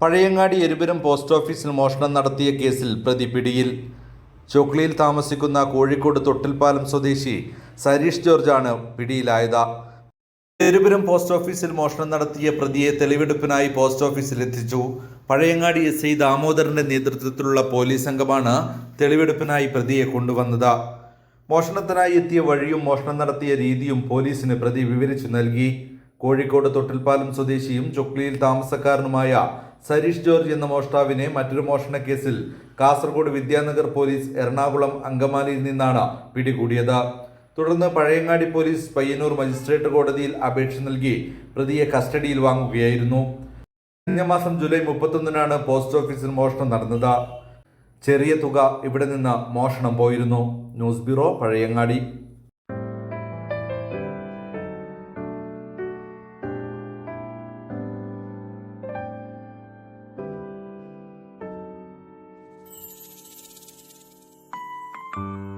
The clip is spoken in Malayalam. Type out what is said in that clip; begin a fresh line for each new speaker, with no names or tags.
പഴയങ്ങാടി എരുപുരം പോസ്റ്റ് ഓഫീസിൽ മോഷണം നടത്തിയ കേസിൽ പ്രതി പിടിയിൽ. ചോക്ലിയിൽ താമസിക്കുന്ന കോഴിക്കോട് തൊട്ടിൽപ്പാലം സ്വദേശി സരീഷ് ജോർജാണ് പിടിയിലായത്. എരുപുരം പോസ്റ്റ് ഓഫീസിൽ മോഷണം നടത്തിയ പ്രതിയെ തെളിവെടുപ്പിനായി പോസ്റ്റ് ഓഫീസിൽ എത്തിച്ചു. പഴയങ്ങാടി എസ് ഐ ദാമോദരന്റെ നേതൃത്വത്തിലുള്ള പോലീസ് സംഘമാണ് തെളിവെടുപ്പിനായി പ്രതിയെ കൊണ്ടുവന്നത്. മോഷണത്തിനായി എത്തിയ വഴിയും മോഷണം നടത്തിയ രീതിയും പോലീസിന് പ്രതി വിവരിച്ചു നൽകി. കോഴിക്കോട് തൊട്ടിൽപ്പാലം സ്വദേശിയും ചൊക്ലിയിൽ താമസക്കാരനുമായ സരീഷ് ജോർജ് എന്ന മോഷ്ടാവിനെ മറ്റൊരു മോഷണ കേസിൽ കാസർഗോഡ് വിദ്യാനഗർ പോലീസ് എറണാകുളം അങ്കമാലിയിൽ നിന്നാണ് പിടികൂടിയത്. തുടർന്ന് പഴയങ്ങാടി പോലീസ് പയ്യന്നൂർ മജിസ്ട്രേറ്റ് കോടതിയിൽ അപേക്ഷ നൽകി പ്രതിയെ കസ്റ്റഡിയിൽ വാങ്ങുകയായിരുന്നു. കഴിഞ്ഞ മാസം ജൂലൈ മുപ്പത്തൊന്നിനാണ് പോസ്റ്റ് ഓഫീസിൽ മോഷണം നടന്നത്. ചെറിയ തുക ഇവിടെ നിന്ന് മോഷണം പോയിരുന്നു. News bureau Pazhayangadi. Thank you.